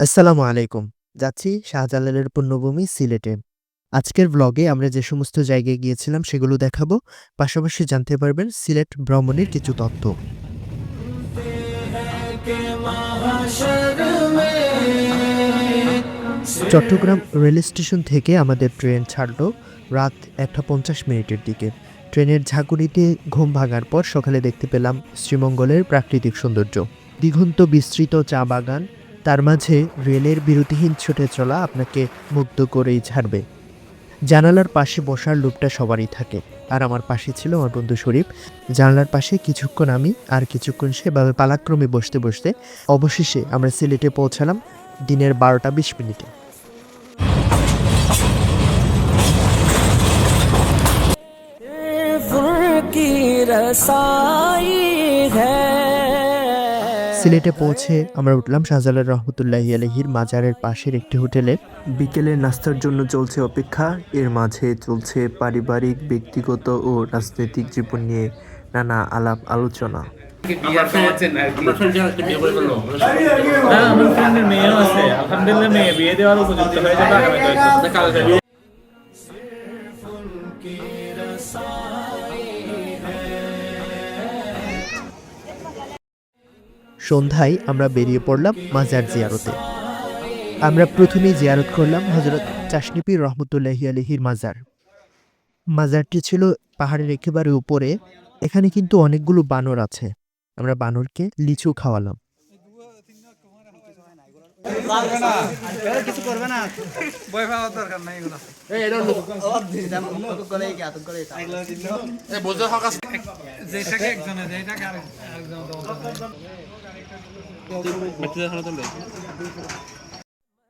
আসসালামু আলাইকুম। যাচ্ছি শাহজালালের পুণ্যভূমি সিলেটে। আজকের ব্লগে আমরা যে সমস্ত জায়গায় গিয়েছিলাম সেগুলো দেখাবো। পাশাপাশি জানতে পারবেন সিলেট ভ্রমণের কিছু তথ্য। চট্টগ্রাম রেল স্টেশন থেকে আমাদের ট্রেন ছাড়লো রাত একটা পঞ্চাশ মিনিটের দিকে। ট্রেনের ঝাঁকুনিতে ঘুম ভাঙার পর সকালে দেখতে পেলাম শ্রীমঙ্গলের প্রাকৃতিক সৌন্দর্য। দিগন্ত বিস্তৃত চা বাগান, তার মাঝে রেলের বিরতিহীন ছুটে চলা আপনাকে মুগ্ধ করেই ছাড়বে। জানালার পাশে বসার লোকটা সবারই থাকে, আর আমার পাশে ছিল আমার বন্ধু শরীফ। জানালার পাশে কিছুক্ষণ আমি আর কিছুক্ষণ সেভাবে পালাক্রমে বসতে বসতে অবশেষে আমরা সিলেটে পৌঁছালাম দিনের বারোটা বিশ মিনিটে। সিলেটে পৌঁছে আমরা উঠলাম শাহজালাল রহমতুল্লাহি আলহির মাজারের পাশের একটি হোটেলে। বিকেলের নাস্তার জন্য চলছে অপেক্ষা। এর মাঝে চলছে পারিবারিক ব্যক্তিগত ও রাজনৈতিক জীবন নিয়ে নানা আলাপ আলোচনা। সন্ধ্যায় আমরা বেরিয়ে পড়লাম মাজার জিয়ারতে। আমরা প্রথমেই জিয়ারত করলাম হজরত চাশনিপির রহমতুল্লাহি আলহির মাজার। মাজারটি ছিল পাহাড়ের একেবারে উপরে, এখানে কিন্তু অনেকগুলো বানর আছে। আমরা বানরকে লিচু খাওয়ালাম।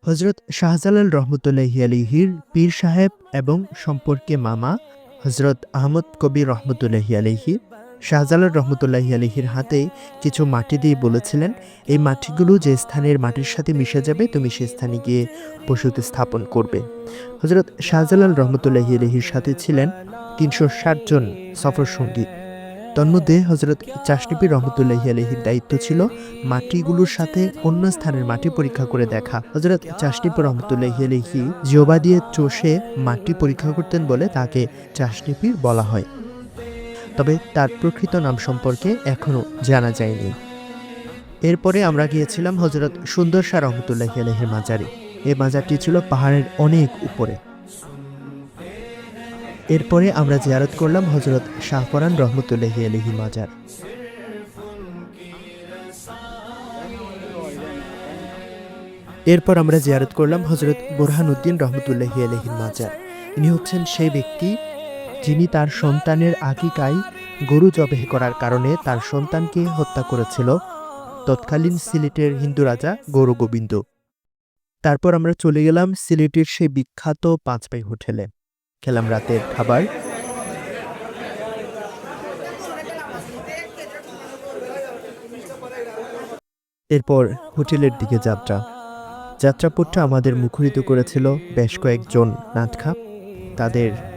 হজরত শাহজালাল রহমতুল্লাহি আলিহির পীর সাহেব এবং সম্পর্কে মামা হজরত আহমদ কবির রহমতুল্লাহি আলিহি শাহজালাল রহমতুল্লাহি আলিহির হাতে কিছু মাটি দিয়ে বলেছিলেন, এই মাটিগুলো যে স্থানের মাটির সাথে মিশে যাবে, তুমি সে স্থানে গিয়ে বসতি স্থাপন করবে। হজরত শাহজালাল রহমতুল্লাহি আলিহির সাথে ছিলেন তিনশো ষাট জন সফর সঙ্গী। তন্মধ্যে হজরত চাশনিপি রহমতুল্লাহি আলহির দায়িত্ব ছিল মাটিগুলোর সাথে অন্য স্থানের মাটি পরীক্ষা করে দেখা। হজরত চাশনিপি রহমতুল্লাহি আলহি জিওবা দিয়ে চষে মাটি পরীক্ষা করতেন বলে তাকে চাশনিপির বলা হয়। তবে তার প্রকৃত নাম সম্পর্কে এখনও জানা যায়নি। এরপরে আমরা গিয়েছিলাম হজরত সুন্দর শাহ রহমতুল্লাহি আলহের মাজারে। এই মাজারটি ছিল পাহাড়ের অনেক উপরে। এরপরে আমরা জিয়ারত করলাম হজরত শাহপরান রহমতুল্লাহি আলহি মাজার। এরপর আমরা জিয়ারত করলাম হজরত বোরহানুদ্দিন রহমতুল্লাহি আলহির মাজার। ইনি হচ্ছেন সেই ব্যক্তি যিনি তার সন্তানের আকিকায় গরু জবেহ করার কারণে তার সন্তানকে হত্যা করেছিল। তৎকালীন সিলেটের হিন্দু রাজা গৌর গোবিন্দ। তারপর আমরা চলে গেলাম সিলেটের সেই বিখ্যাত পাঁচপাই হোটেলে। খেলাম রাতের খাবার। এরপর হোটেলের দিকে যাত্রা। যাত্রাপথটা আমাদের মুখরিত করেছিল বেশ কয়েকজন নাটখা তাদের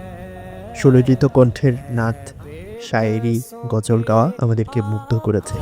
সুললিত কণ্ঠের নাথ শায়েরি গজল গাওয়া আমাদেরকে মুগ্ধ করেছে।